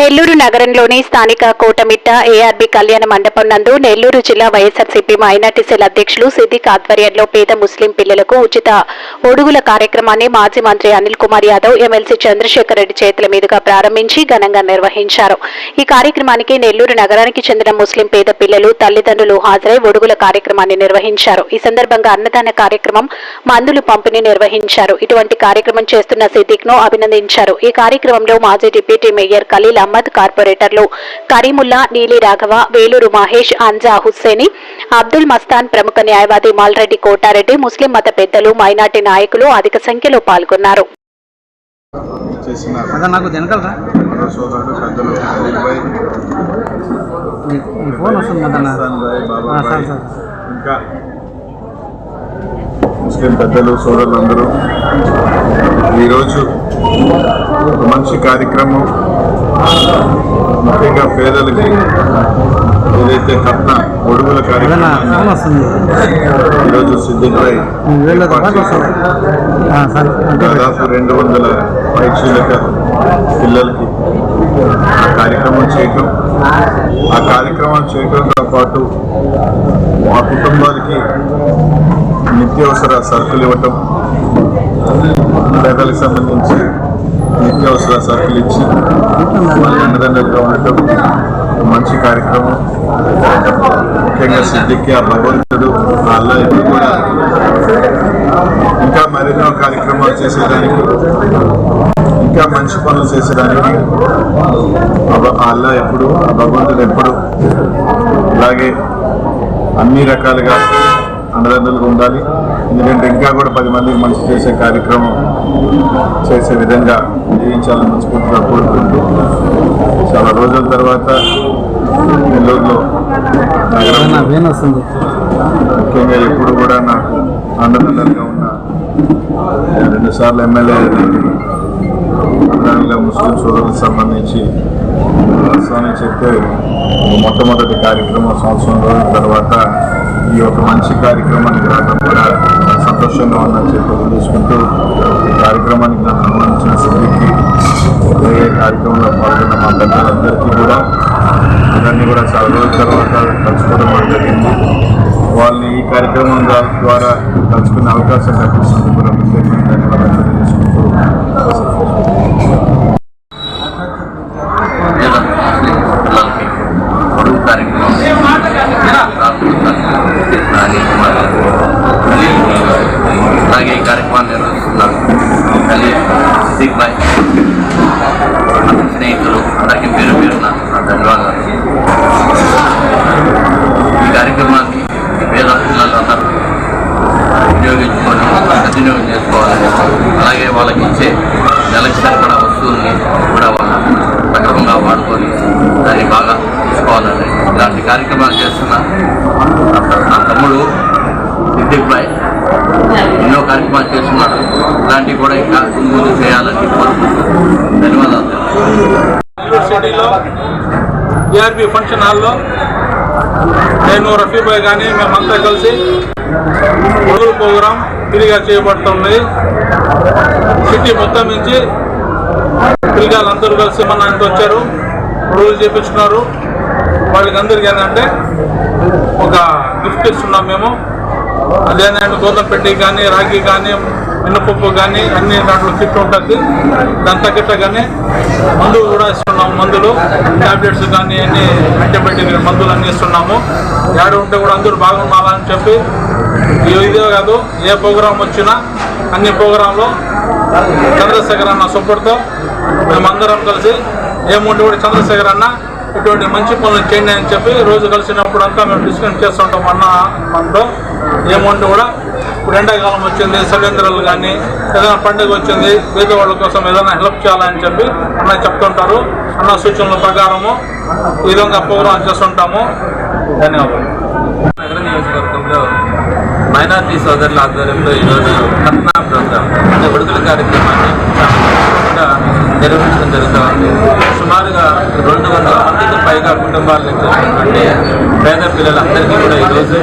నెల్లూరు నగరంలోని స్థానిక కోటమిట్ట ఏఆర్బి కళ్యాణ మండపం నందు నెల్లూరు జిల్లా వైఎస్ఆర్సీపీ మైనార్టీ సెల్ అధ్యక్షులు సిద్దిక్ ఆధ్వర్యంలో పేద ముస్లిం పిల్లలకు ఉచిత ఒడుగుల కార్యక్రమాన్ని మాజీ మంత్రి అనిల్ కుమార్ యాదవ్ ఎమ్మెల్సీ చంద్రశేఖర్ రెడ్డి చేతుల మీదుగా ప్రారంభించి ఘనంగా నిర్వహించారు. ఈ కార్యక్రమానికి నెల్లూరు నగరానికి చెందిన ముస్లిం పేద పిల్లలు తల్లిదండ్రులు హాజరై ఒడుగుల కార్యక్రమాన్ని నిర్వహించారు. ఈ సందర్భంగా అన్నదాన కార్యక్రమం మందులు పంపిణీ నిర్వహించారు. ఇటువంటి కార్యక్రమం చేస్తున్న సిద్దిక్ను అభినందించారు. ఈ కార్యక్రమంలో మాజీ డిప్యూటీ మేయర్ ఖలీల్ అహ్మద్ కార్పొరేటర్లు కరీముల్లా నీలి రాఘవ వేలూరు మహేష్ అంజా హుస్సేని అబ్దుల్ మస్తాన్ ప్రముఖ న్యాయవాది మాల్రెడ్డి కోటారెడ్డి ముస్లిం మత పెద్దలు మైనార్టీ నాయకులు అధిక సంఖ్యలో పాల్గొన్నారు. ఇంకా ముస్లిం పెద్దలు సోదరులందరూ ఈరోజు ఒక మంచి కార్యక్రమం ముఖ్యంగా పేదలకి ఏదైతే కట్న ఏదన్నా కార్యక్రమం ఈరోజు అంటే దాదాపు రెండు వందల పైచీలక పిల్లలకి ఆ కార్యక్రమం చేయటం. ఆ కార్యక్రమం చేయడంతో పాటు మా కుటుంబానికి నిత్యావసర సరుకులు ఇవ్వటం పేదలకు సంబంధించి నిత్యావసర సరుకులు ఇచ్చి? వాళ్ళ అండదండలుగా ఉండటం మంచి కార్యక్రమం. ముఖ్యంగా సిద్ధికి ఆ భగవంతుడు ఆ అల్లా ఎప్పుడు కూడా ఇంకా మరెన్నో కార్యక్రమాలు చేసేదానికి ఇంకా మంచి పనులు చేసేదానికి అల్లా ఎప్పుడు ఆ భగవంతుడు ఎప్పుడు అలాగే అన్ని రకాలుగా అండదండలుగా ఉండాలి. ఎందుకంటే ఇంకా కూడా పది మందికి మంచి చేసే కార్యక్రమం చేసే విధంగా జీవించాలని మనస్ఫూర్తిగా కోరుకుంటూ చాలా రోజుల తర్వాత నెల్లూరులో ముఖ్యంగా ఎప్పుడు కూడా నాకు అండదండలుగా ఉన్న రెండు సార్లు ఎమ్మెల్యే ప్రధానంగా ముస్లిం సోదరులకు సంబంధించి అని చెప్తే మొట్టమొదటి కార్యక్రమం సంవత్సరం రోజుల తర్వాత ఈ యొక్క మంచి కార్యక్రమానికి రావడం కూడా సంతోషంగా ఉందని చెప్పి తీసుకుంటూ ఈ కార్యక్రమానికి నాకు సంబంధించిన సిద్ధికి ఏ కార్యక్రమంలో పాల్గొన్న మా పెద్దలందరికీ కూడా అందరినీ కూడా చాలా రోజుల తర్వాత కలుసుకోవడం జరిగింది. వాళ్ళని ఈ కార్యక్రమం ద్వారా కలుసుకునే అవకాశం కల్పిస్తుంది కూడా ప్రత్యేకమైన ధన్యవాదాలు స్నేహితులు అందరికీ పేరు పేరున నా ధన్యవాదాలు. ఈ కార్యక్రమాన్ని పేద పిల్లలందరూ వినియోగించుకొని సద్వినియోగం చేసుకోవాలని అలాగే వాళ్ళకి ఇచ్చే నెలకి సరిపడా వస్తువుల్ని కూడా వాళ్ళు సక్రమంగా వాడుకొని దాన్ని బాగా తీసుకోవాలని ఇలాంటి కార్యక్రమాలు చేస్తున్న నా తమ్ముడు సిద్దిక్ ఎన్నో కార్యక్రమాలు చేస్తున్నాడు. ఇలాంటివి కూడా ఇంకా ముందు చేయాలని కోరుకుంటున్నాను. ధన్యవాదాలు. సిటీలో ఈఆర్బి ఫంక్షన్ హాల్లో నేను రఫీబాయ్ కానీ మేమంతా కలిసి పొడుగు ప్రోగ్రాం ఫ్రీగా చేయబడుతుంది. సిటీ మొత్తం నుంచి పిల్లలు అందరూ కలిసి మన ఇంటి వచ్చారు. రోజు చేపించుకున్నారు. వాళ్ళకి అందరికీ ఏంటంటే ఒక గిఫ్ట్ ఇస్తున్నాం మేము. అదేంటంటే గోధుమ పెట్టి కానీ రాగి కానీ మినపప్పు కానీ అన్ని దాంట్లో కిట్ ఉంటుంది. దంత కిట్ట కానీ మందులు కూడా ఇస్తున్నాము మందులు. టాబ్లెట్స్ కానీ అన్ని యాంటీబయాటిక్ మందులు అన్ని ఇస్తున్నాము. ఏడు ఉంటే కూడా అందరూ బాగుండాలని చెప్పి ఇదే కాదు ఏ ప్రోగ్రాం వచ్చినా అన్ని ప్రోగ్రాంలో చంద్రశేఖర్ అన్న సపోర్ట్తో మేమందరం కలిసి ఏముంటే కూడా చంద్రశేఖర్ అన్న ఇటువంటి మంచి పనులు చేయండి అని చెప్పి రోజు కలిసినప్పుడు అంతా మేము డిస్కస్ చేస్తుంటాం అన్న మనతో ఏముంటే కూడా ఇప్పుడు ఎండాకాలం వచ్చింది సిలిండర్లు కానీ ఏదైనా పండుగ వచ్చింది పేదవాళ్ళ కోసం ఏదైనా హెల్ప్ చేయాలని చెప్పి అన్న చెప్తుంటారు. అన్న సూచనల ప్రకారము ఈ విధంగా ప్రోగ్రాం చేస్తుంటాము. ధన్యవాదాలు. నగర నియోజకవర్గంలో మైనార్టీ సోదరుల ఆధ్వర్యంలో ఈరోజు కట్నా ప్రోగ్రాం అంటే విడుదల కార్యక్రమాన్ని నిర్వహించడం జరుగుతూ ఉంది సుమారుగా రెండు వందల మందికి పైగా కుటుంబాల నుంచి ఉన్నటువంటి పేద పిల్లలందరికీ కూడా ఈరోజు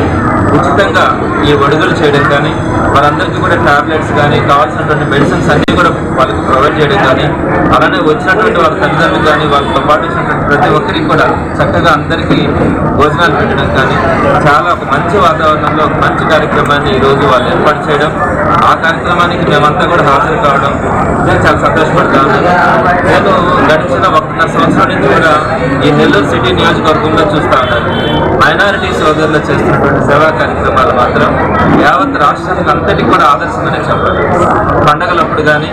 ఉచితంగా ఈ ఒడుగులు చేయడం కానీ వాళ్ళందరికీ కూడా టాబ్లెట్స్ కానీ కావాల్సినటువంటి మెడిసిన్స్ అన్నీ కూడా వాళ్ళకి ప్రొవైడ్ చేయడం కానీ అలానే వచ్చినటువంటి వాళ్ళ తల్లిదండ్రులు కానీ వాళ్ళతో పాటు వచ్చినటువంటి ప్రతి ఒక్కరికి కూడా చక్కగా అందరికీ భోజనాలు పెట్టడం కానీ చాలా ఒక మంచి వాతావరణంలో ఒక మంచి కార్యక్రమాన్ని ఈరోజు వాళ్ళు ఏర్పాటు చేయడం ఆ కార్యక్రమానికి మేమంతా కూడా హాజరు కావడం నేను చాలా సంతోషపడతాను నేను గడిచిన ఒకటిన్నర సంవత్సరం నుంచి కూడా ఈ నెల్లూరు సిటీ నియోజకవర్గంలో చూస్తా ఉన్నాను. మైనారిటీ సోదరులు చేస్తున్నటువంటి సేవా కార్యక్రమాలు మాత్రం యావత్ రాష్ట్రానికి అంతటికి కూడా ఆదర్శమనే చెప్పాలి పండగలప్పుడు కానీ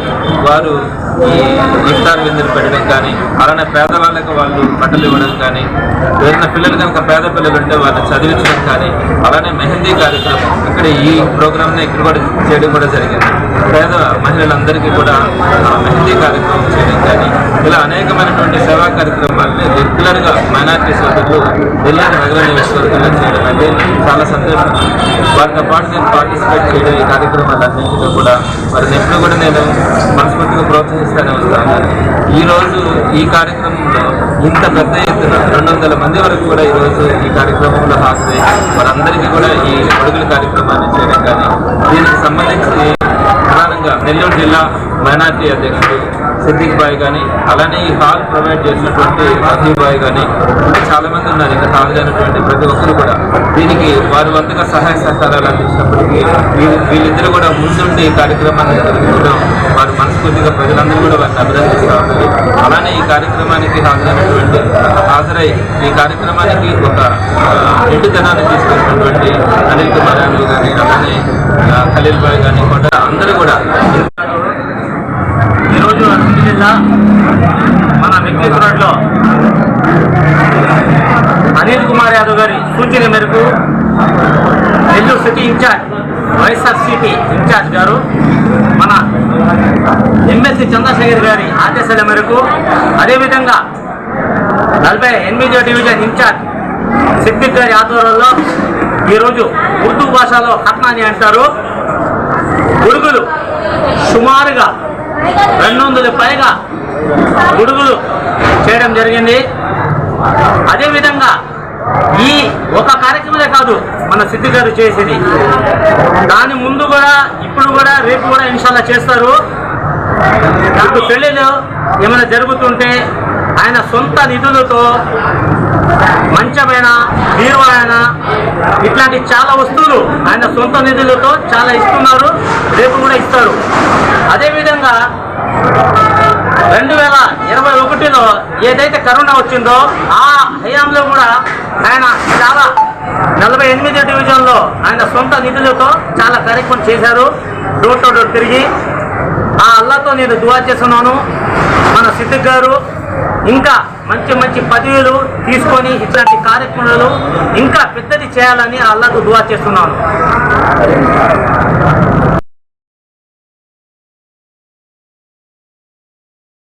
వారు ఈ ఇఫ్తార్ విందులు పెట్టడం కానీ అలానే పేదవాళ్ళకి వాళ్ళు బట్టలు ఇవ్వడం కానీ ఏదైనా పిల్లలు కనుక పేద పిల్లలు ఉంటే వాళ్ళని చదివించడం కానీ అలానే మెహందీ కార్యక్రమం. ఇక్కడ ఈ ప్రోగ్రామ్ని ఇక్కడ కూడా చేయడం కూడా జరిగింది. పేద మహిళలందరికీ కూడా మెహందీ కార్యక్రమం చేయడం కానీ ఇలా అనేకమైనటువంటి సేవా కార్యక్రమాలని రెగ్యులర్గా మైనార్టీ సోదరులు నెల్లూరు నగర నియోజకవర్గంలో చేయడం అంటే చాలా సంతోషం. వారితో పాటు నేను పార్టిసిపేట్ చేయడం ఈ కార్యక్రమాలన్నింటిలో కూడా వారిని ఎప్పుడు కూడా నేను మనస్ఫూర్తిగా ప్రోత్సహిస్తూనే వస్తాను. ఈ రోజు ఈ కార్యక్రమంలో ఇంత పెద్ద ఎత్తున రెండు వందల మంది వరకు కూడా ఈరోజు ఈ కార్యక్రమంలో హాజరై వారందరికీ కూడా ఈ అడుగుల కార్యక్రమాన్ని సంబంధించి ప్రధానంగా నెల్లూరు జిల్లా మైనార్టీ అధ్యక్షుడు సిద్దిక్ బాయ్ కానీ అలానే ఈ హాల్ ప్రొవైడ్ చేసినటువంటి రాజీవ్ బాయ్ కానీ చాలామంది ఉన్నారు. ఇక్కడ హాజరైనటువంటి ప్రతి ఒక్కరు కూడా దీనికి వారి వంతుగా సహాయ సహకారాలు అందించినప్పటికీ వీళ్ళు వీళ్ళిద్దరూ కూడా ముందుండి ఈ కార్యక్రమాన్ని జరుగుతున్నాం వారు మనస్ఫూర్తిగా ప్రజలందరూ కూడా వారిని అభినందిస్తూ ఉన్నారు. అలానే ఈ కార్యక్రమానికి హాజరైనటువంటి హాజరై ఈ కార్యక్రమానికి ఒక ఆ, తీసుకున్నటువంటి అనిల్ కుమార్ యాదవ్ కానీ అలానే ఖలీల్ భాయ్ కానీ కొండ అందరూ కూడా ఈరోజు అనంత జిల్లా మన వెంకటేశ్వరంలో అనిల్ కుమార్ యాదవ్ గారి సూచన మేరకు Nellore city in charge YSRCP in charge గారు మన ఎమ్మెల్సీ చంద్రశేఖర్ గారి ఆదేశాల మేరకు అదేవిధంగా నలభై ఎనిమిదో డివిజన్ ఇన్ఛార్జ్ సిద్దిక్ గారి ఆధ్వర్యంలో ఈరోజు ఉర్దూ భాషలో హత్నాని అంటారు. గుడుగులు సుమారుగా రెండు వందల పైగా గుడుగులు చేయడం జరిగింది. అదేవిధంగా ఈ ఒక కార్యక్రమమే కాదు మన సిద్ధి గారు చేసేది. దాని ముందు కూడా ఇప్పుడు కూడా రేపు కూడా ఇన్షాల్లా చేస్తారు. నాకు పెళ్ళిలో ఏమైనా జరుగుతుంటే ఆయన సొంత నిధులతో మంచమైన బీరువాయన ఇట్లాంటి చాలా వస్తువులు ఆయన సొంత నిధులతో చాలా ఇస్తున్నారు రేపు కూడా ఇస్తారు. అదేవిధంగా రెండు వేల ఇరవై ఒకటిలో ఏదైతే కరోనా వచ్చిందో ఆ హయాంలో కూడా ఆయన చాలా నలభై ఎనిమిది డివిజన్లో ఆయన సొంత నిధులతో చాలా కార్యక్రమం చేశారు. డోర్ టు డోర్ తిరిగి ఆ అల్లాతో నేను దువా చేస్తున్నాను. మన సిద్దిక్ గారు ఇంకా మంచి మంచి పదవులు తీసుకొని ఇట్లాంటి కార్యక్రమాలు ఇంకా పెద్దది చేయాలని అల్లకు అల్లాకు దువా చేస్తున్నాను.